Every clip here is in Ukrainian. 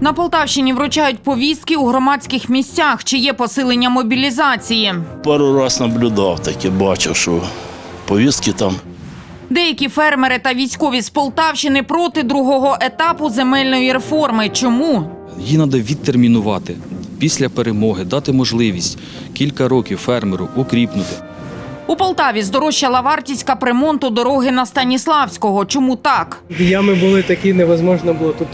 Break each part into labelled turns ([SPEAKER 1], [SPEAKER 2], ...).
[SPEAKER 1] На Полтавщині вручають повістки у громадських місцях, чи є посилення мобілізації.
[SPEAKER 2] Пару раз наблюдав таке, бачив, що повістки там
[SPEAKER 1] Деякі фермери та військові з Полтавщини проти другого етапу земельної реформи. Чому?
[SPEAKER 3] Її треба відтермінувати після перемоги, дати можливість кілька років фермеру укріпнути.
[SPEAKER 1] У Полтаві здорожчала вартість капремонту дороги на Станіславського. Чому так?
[SPEAKER 4] Ями були такі, невозможно було тут.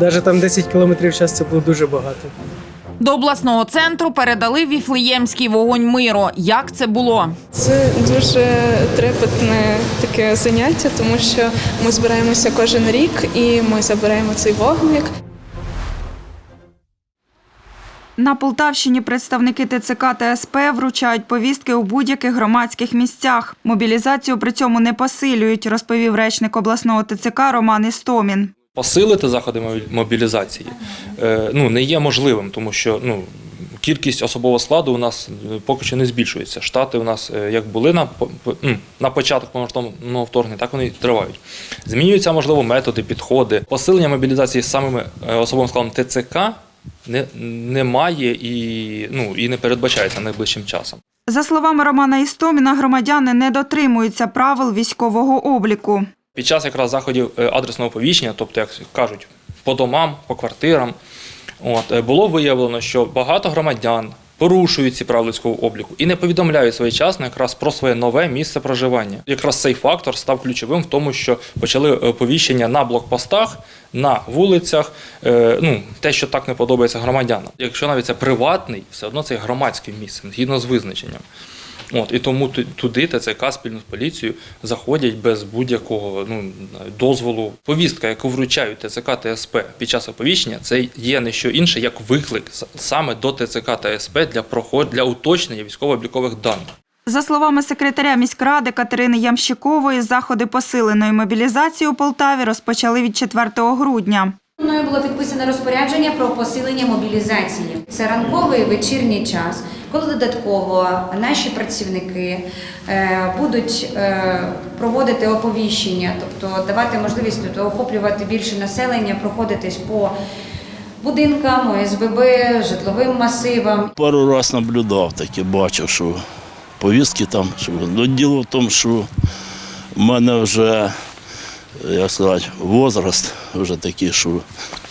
[SPEAKER 4] Навіть там 10 км в час це було дуже багато.
[SPEAKER 1] До обласного центру передали віфлеємський вогонь миру. Як це було?
[SPEAKER 5] Це дуже трепетне таке заняття, тому що ми збираємося кожен рік і ми забираємо цей вогник.
[SPEAKER 6] На Полтавщині представники ТЦК та СП вручають повістки у будь-яких громадських місцях. Мобілізацію при цьому не посилюють, розповів речник обласного ТЦК Роман Істомін.
[SPEAKER 7] Посилити заходи мобі- мобілізації е, ну, не є можливим, тому що ну, кількість особового складу у нас е, поки що не збільшується. Штати у нас е, як були на, на початок повномасштабного вторгнення, так вони і тривають. Змінюються, можливо, методи, підходи. Посилення мобілізації з самими особовим складом ТЦК не, немає і, ну, і не передбачається найближчим часом.
[SPEAKER 6] За словами Романа Істоміна, громадяни не дотримуються правил військового обліку.
[SPEAKER 7] Під час якраз заходів е, адресного повіщення, тобто, як кажуть, по домам, по квартирам, от, е, було виявлено, що багато громадян порушують ці правила людського обліку і не повідомляють своєчасно якраз про своє нове місце проживання. Якраз цей фактор став ключовим в тому, що почали повіщення оповіщення на блокпостах, на вулицях, е, ну, те, що так не подобається громадянам. Якщо навіть це приватний, все одно це громадське місце згідно з визначенням. От, і тому туди ТЦК спільно з поліцією заходять без будь-якого ну, дозволу. Повістка, яку вручають ТЦК та СП під час оповіщення, це є не що інше, як виклик саме до ТЦК та СП для проход для уточнення військово-облікових даних.
[SPEAKER 6] За словами секретаря міськради Катерини Ямщикової, заходи посиленої мобілізації у Полтаві розпочали від 4 грудня.
[SPEAKER 8] Мною було підписане розпорядження про посилення мобілізації. Це ранковий вечірній час, коли додатково наші працівники е, будуть е, проводити оповіщення, тобто давати можливість охоплювати більше населення, проходитись по будинкам, ОСББ, житловим масивам.
[SPEAKER 2] пару раз наблюдав таке, бачив, що повістки там. Що... Ну, діло в тому, що в мене вже, як сказати, возраст вже такий, що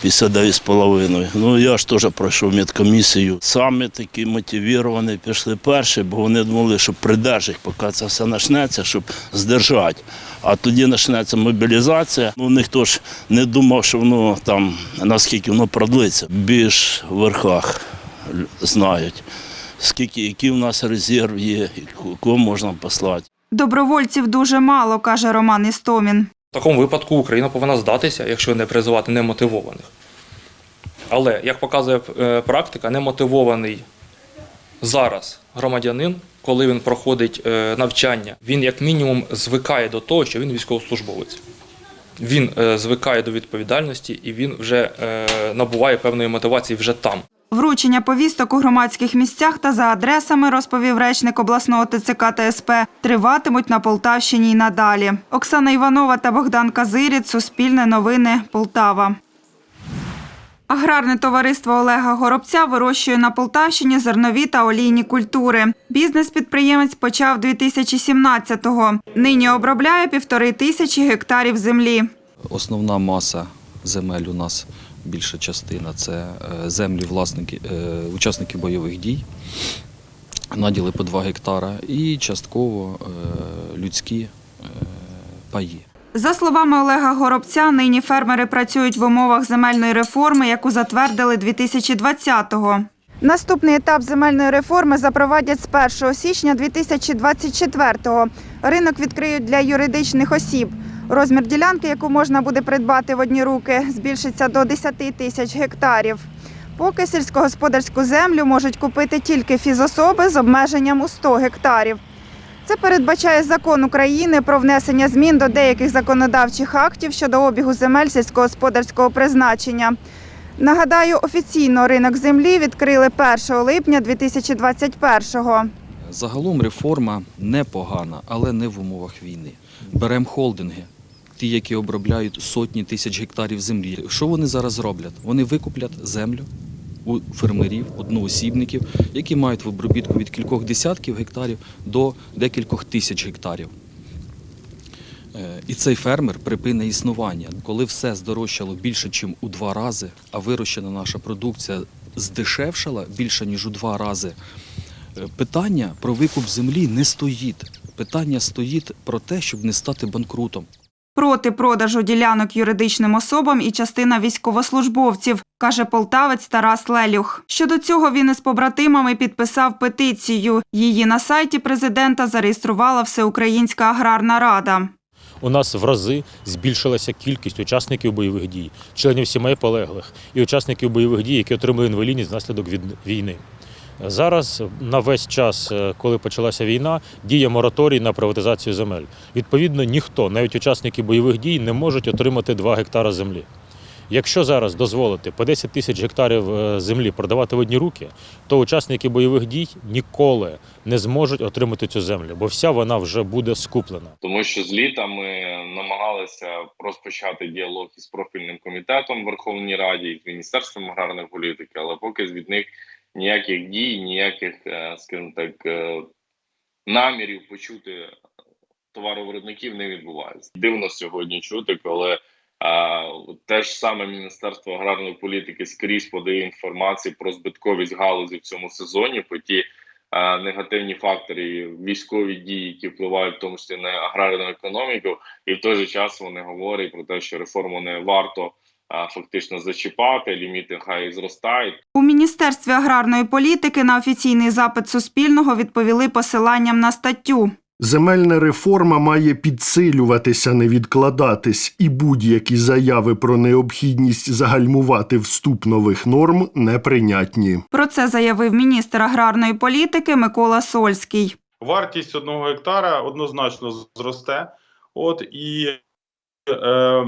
[SPEAKER 2] 59,5. Ну, я ж теж пройшов медкомісію. Самі такі мотивовані пішли перші, бо вони думали, що придержать, поки це все почнеться, щоб здержати. А тоді почнеться мобілізація. Ну, ніхто ж не думав, що воно там, наскільки воно продлиться. Більш в верхах знають, скільки, який в нас резерв є, кого можна послати.
[SPEAKER 6] Добровольців дуже мало, каже Роман Істомін.
[SPEAKER 7] В такому випадку Україна повинна здатися, якщо не призивати немотивованих. Але, як показує е, практика, немотивований зараз громадянин, коли він проходить е, навчання, він як мінімум звикає до того, що він військовослужбовець. Він е, звикає до відповідальності і він вже набуває певної мотивації вже там.
[SPEAKER 6] Вручення повісток у громадських місцях та за адресами, розповів речник обласного ТЦК та СП, триватимуть на Полтавщині й надалі. Оксана Іванова та Богдан Казиріць, Суспільне новини, Полтава. Аграрне товариство Олега Горобця вирощує на Полтавщині зернові та олійні культури. Бізнес-підприємець почав 2017-го. Нині обробляє півтори тисячі гектарів землі.
[SPEAKER 3] Основна маса земель у нас більша частина це е, землі власники, е, учасники бойових дій, наділи по 2 гектара і частково е, людські паї.
[SPEAKER 6] За словами Олега Горобця, нині фермери працюють в умовах земельної реформи, яку затвердили 2020-го. Наступний етап земельної реформи запровадять з 1 січня 2024-го. Ринок відкриють для юридичних осіб. Розмір ділянки, яку можна буде придбати в одні руки, збільшиться до 10 тисяч гектарів. Поки сільськогосподарську землю можуть купити тільки фізособи з обмеженням у 100 гектарів. Це передбачає закон України про внесення змін до деяких законодавчих актів щодо обігу земель сільськогосподарського призначення. Нагадаю, офіційно ринок землі відкрили 1 липня 2021-го.
[SPEAKER 3] Загалом реформа непогана, але не в умовах війни. Беремо холдинги. Ті, які обробляють сотні тисяч гектарів землі. Що вони зараз роблять? Вони викуплять землю у фермерів, одноосібників, які мають в обробітку від кількох десятків гектарів до декількох тисяч гектарів. Е, І цей фермер припине існування. Коли все здорожчало більше, ніж у два рази, а вирощена наша продукція здешевшала більше, ніж у два рази, е, питання про викуп землі не стоїть. Питання стоїть про те, щоб не стати банкрутом.
[SPEAKER 6] Проти продажу ділянок юридичним особам і частина військовослужбовців, каже полтавець Тарас Лелюх. Щодо цього він із побратимами підписав петицію. Її на сайті президента зареєструвала Всеукраїнська аграрна рада.
[SPEAKER 9] У нас в рази збільшилася кількість учасників бойових дій, членів сімей полеглих і учасників бойових дій, які отримали інвалідність внаслідок від війни. Зараз на весь час, е, коли почалася війна, діє мораторій на приватизацію земель. Відповідно, ніхто, навіть учасники бойових дій, не можуть отримати 2 гектара землі. Якщо зараз дозволити по 10 тисяч гектарів е, землі продавати в одні руки, то учасники бойових дій ніколи не зможуть отримати цю землю, бо вся вона вже буде скуплена.
[SPEAKER 10] тому що з літа ми намагалися розпочати діалог із профільним комітетом Верховній Раді і Міністерством аграрної політики, але поки від них ніяких дій, ніяких, е, скажімо так, е, намірів почути товаровиробників не відбувається. Дивно сьогодні чути, коли а, те ж саме Міністерство аграрної політики скрізь подає інформацію про збитковість галузі в цьому сезоні, по ті е, негативні фактори, військові дії, які впливають в тому числі на аграрну економіку, і в той же час вони говорять про те, що реформу не варто е, фактично зачіпати, ліміти хай зростають.
[SPEAKER 6] У Міністерстві аграрної політики на офіційний запит Суспільного відповіли посиланням на статтю.
[SPEAKER 11] Земельна реформа має підсилюватися, не відкладатись, і будь-які заяви про необхідність загальмувати вступ нових норм неприйнятні.
[SPEAKER 6] Про це заявив міністр аграрної політики Микола Сольський.
[SPEAKER 12] вартість одного гектара однозначно зросте. От і е,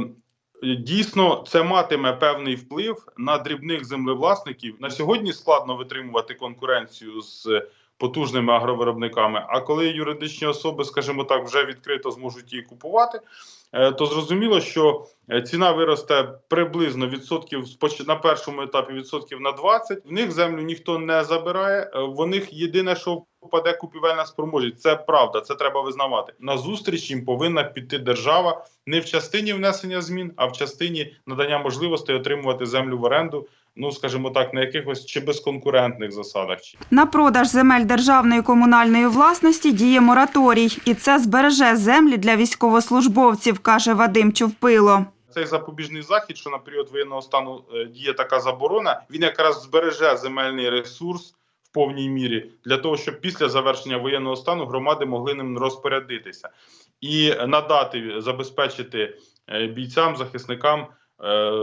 [SPEAKER 12] дійсно це матиме певний вплив на дрібних землевласників. На сьогодні складно витримувати конкуренцію з потужними агровиробниками. А коли юридичні особи, скажімо так, вже відкрито зможуть її купувати, то зрозуміло, що е, ціна виросте приблизно відсотків на першому етапі відсотків на 20. В них землю ніхто не забирає. е, В них єдине, що впаде купівельна спроможність. Це правда, це треба визнавати. На зустріч їм повинна піти держава не в частині внесення змін, а в частині надання можливостей отримувати землю в оренду. Ну скажімо так, на якихось чи безконкурентних засадах.
[SPEAKER 6] На продаж земель державної комунальної власності діє мораторій, і це збереже землі для військовослужбовців, каже Вадим Човпило.
[SPEAKER 12] Цей запобіжний захід, що на період воєнного стану е, діє така заборона, він якраз збереже земельний ресурс в повній мірі для того, щоб після завершення воєнного стану громади могли ним розпорядитися і надати, забезпечити е, бійцям, захисникам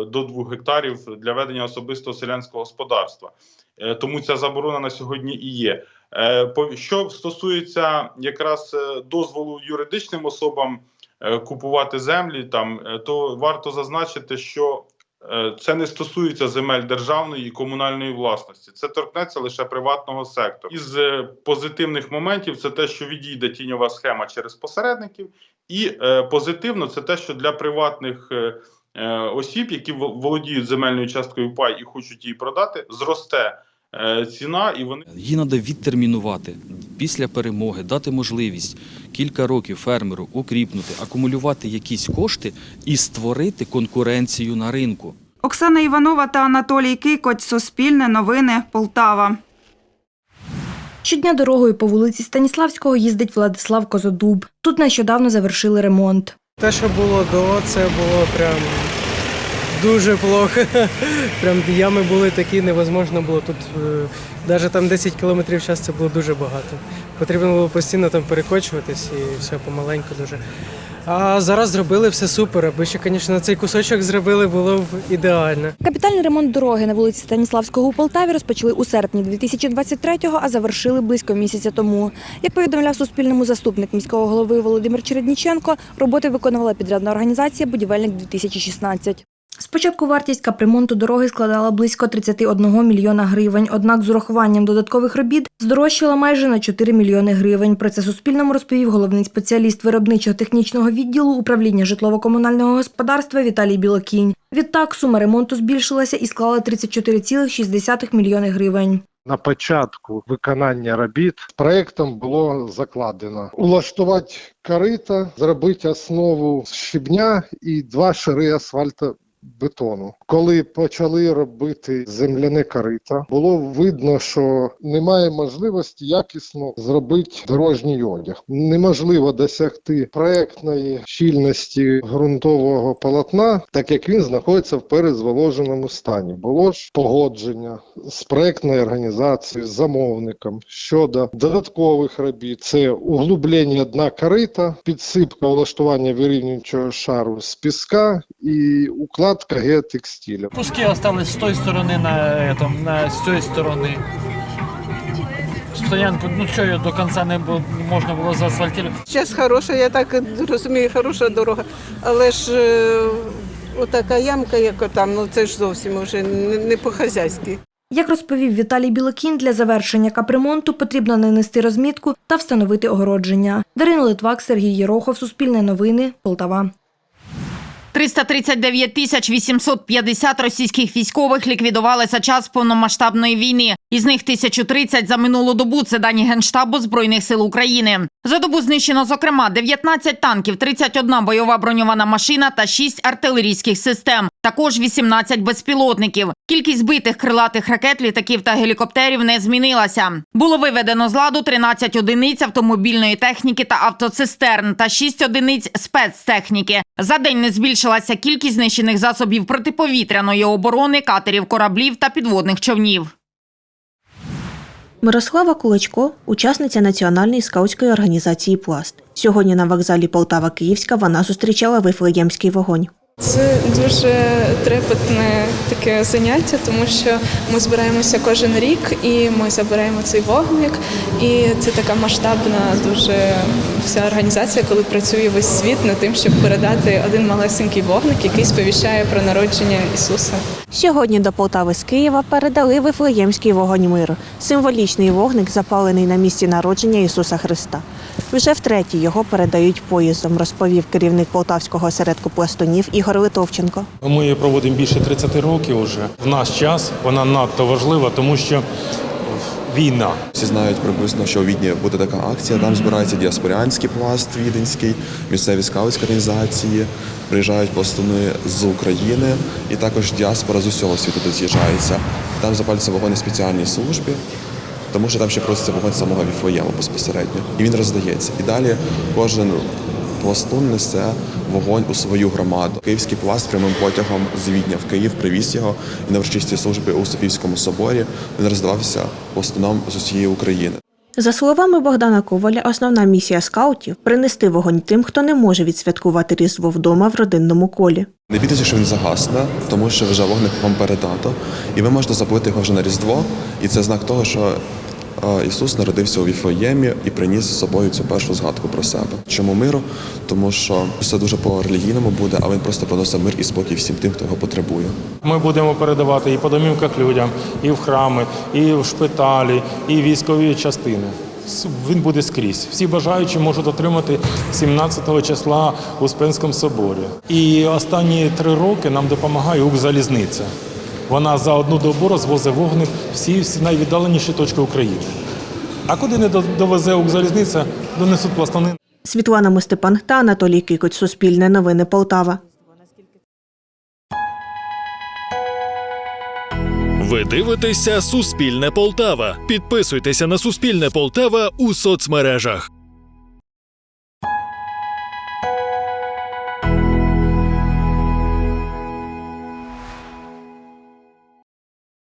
[SPEAKER 12] до 2 гектарів для ведення особистого селянського господарства. Е, Тому ця заборона на сьогодні і є. Е, Що стосується якраз е, дозволу юридичним особам е, купувати землі, там е, то варто зазначити, що е, це не стосується земель державної і комунальної власності. Це торкнеться лише приватного сектору. Із е, позитивних моментів це те, що відійде тіньова схема через посередників, і е, позитивно це те, що для приватних е, е, осіб, які вол- володіють земельною часткою пай і хочуть її продати, зросте е, ціна, і вони
[SPEAKER 3] Її треба відтермінувати після перемоги, дати можливість кілька років фермеру укріпнути, акумулювати якісь кошти і створити конкуренцію на ринку.
[SPEAKER 6] Оксана Іванова та Анатолій Кикоть. Суспільне новини. Полтава.
[SPEAKER 13] Щодня дорогою по вулиці Станіславського їздить Владислав Козодуб. Тут нещодавно завершили ремонт.
[SPEAKER 4] Те, що було до, це було прям дуже плохо. Прям ями були такі, невозможно було тут. Навіть там 10 кілометрів в час це було дуже багато. Потрібно було постійно там перекочуватись і все помаленьку дуже. А зараз зробили все супер. Аби ще, звісно, цей кусочок зробили, було б ідеально.
[SPEAKER 13] Капітальний ремонт дороги на вулиці Станіславського у Полтаві розпочали у серпні 2023-го, а завершили близько місяця тому. Як повідомляв Суспільному заступник міського голови Володимир Чередніченко, роботи виконувала підрядна організація Будівельник 2016 Спочатку вартість капремонту дороги складала близько 31 мільйона гривень, однак з урахуванням додаткових робіт здорожчала майже на 4 мільйони гривень. Про це Суспільному розповів головний спеціаліст виробничо-технічного відділу управління житлово-комунального господарства Віталій Білокінь. Відтак сума ремонту збільшилася і склала 34,6 мільйони гривень.
[SPEAKER 14] На початку виконання робіт проектом було закладено улаштувати корита, зробити основу з щебня і два шари асфальтобетону. Коли почали робити земляне корита, було видно, що немає можливості якісно зробити дорожній одяг. Неможливо досягти проектної щільності ґрунтового полотна, так як він знаходиться в перезволоженому стані. Було ж погодження з проектною організацією, з замовником щодо додаткових робіт. Це углублення дна корита, підсипка влаштування вирівнюючого шару з піска і укладка геотекстиля.
[SPEAKER 15] Куски остались с той стороны на этом, на с цієї сторони. Стоянку, ну що її до кінця не бу- можна було заасфальтувати.
[SPEAKER 16] Зараз хороша, я так розумію, хороша дорога. Але ж е, отака ямка, як там, ну це ж зовсім уже не, не по-хазяйськи.
[SPEAKER 13] Як розповів Віталій Білокін, для завершення капремонту потрібно нанести розмітку та встановити огородження. Дарина Литвак, Сергій Єрохов, Суспільне новини, Полтава.
[SPEAKER 1] 339 тисяч 850 російських військових ліквідували за час повномасштабної війни. Із них 1030 за минулу добу. Це дані Генштабу Збройних сил України. За добу знищено, зокрема, 19 танків, 31 бойова броньована машина та 6 артилерійських систем. Також 18 безпілотників. Кількість збитих крилатих ракет, літаків та гелікоптерів не змінилася. Було виведено з ладу 13 одиниць автомобільної техніки та автоцистерн та 6 одиниць спецтехніки. За день не збільшилася кількість знищених засобів протиповітряної оборони, катерів, кораблів та підводних човнів.
[SPEAKER 17] Мирослава Кулачко, учасниця національної скаутської організації Пласт. Сьогодні на вокзалі Полтава Київська вона зустрічала Вифлеємський вогонь.
[SPEAKER 5] Це дуже трепетне таке заняття, тому що ми збираємося кожен рік і ми забираємо цей вогник. І це така масштабна дуже вся організація, коли працює весь світ над тим, щоб передати один малесенький вогник, який сповіщає про народження Ісуса.
[SPEAKER 17] Сьогодні до Полтави з Києва передали Вифлеємський вогонь миру, символічний вогник, запалений на місці народження Ісуса Христа. Вже втретє його передають поїздом, розповів керівник полтавського осередку пластунів Ігор Литовченко.
[SPEAKER 18] Ми її проводимо більше 30 років уже. В наш час вона надто важлива, тому що війна.
[SPEAKER 19] Всі знають приблизно, що у Відні буде така акція. Там збирається діаспоріанський пласт віденський, місцеві скаутські організації, приїжджають пластуни з України, і також діаспора з усього світу тут з'їжджається. Там запалюється вогонь на спеціальній службі, тому що там ще проситься вогонь самого Віфлеєму безпосередньо. І він роздається. І далі кожен пластун несе вогонь у свою громаду. Київський пласт прямим потягом з Відня в Київ привіз його і на врочистій службі у Софійському соборі він роздавався пластунам з усієї України.
[SPEAKER 17] За словами Богдана Коваля, основна місія скаутів принести вогонь тим, хто не може відсвяткувати Різдво вдома в родинному колі.
[SPEAKER 19] Не бійтеся, що він загасне, тому що вже вогник вам передато, і ви можете запалити його вже на Різдво, і це знак того, що Ісус народився у Віфлеємі і приніс з собою цю першу згадку про себе. Чому миру? Тому що все дуже по релігійному буде, а він просто приносить мир і спокій всім тим, хто його потребує.
[SPEAKER 18] Ми будемо передавати і по домівках людям, і в храми, і в шпиталі, і в військові частини. Він буде скрізь. Всі бажаючі можуть отримати 17 числа у Успенському соборі. І останні три роки нам допомагає Укрзалізниця. Вона за одну добу розвозить вогник всі, всі найвіддаленіші точки України. А куди не до- довезе Укрзалізниця, донесуть пластани.
[SPEAKER 17] Світлана Мостепан та Анатолій Кикоть. Суспільне новини Полтава.
[SPEAKER 20] Ви дивитеся Суспільне Полтава. Підписуйтеся на Суспільне Полтава у соцмережах.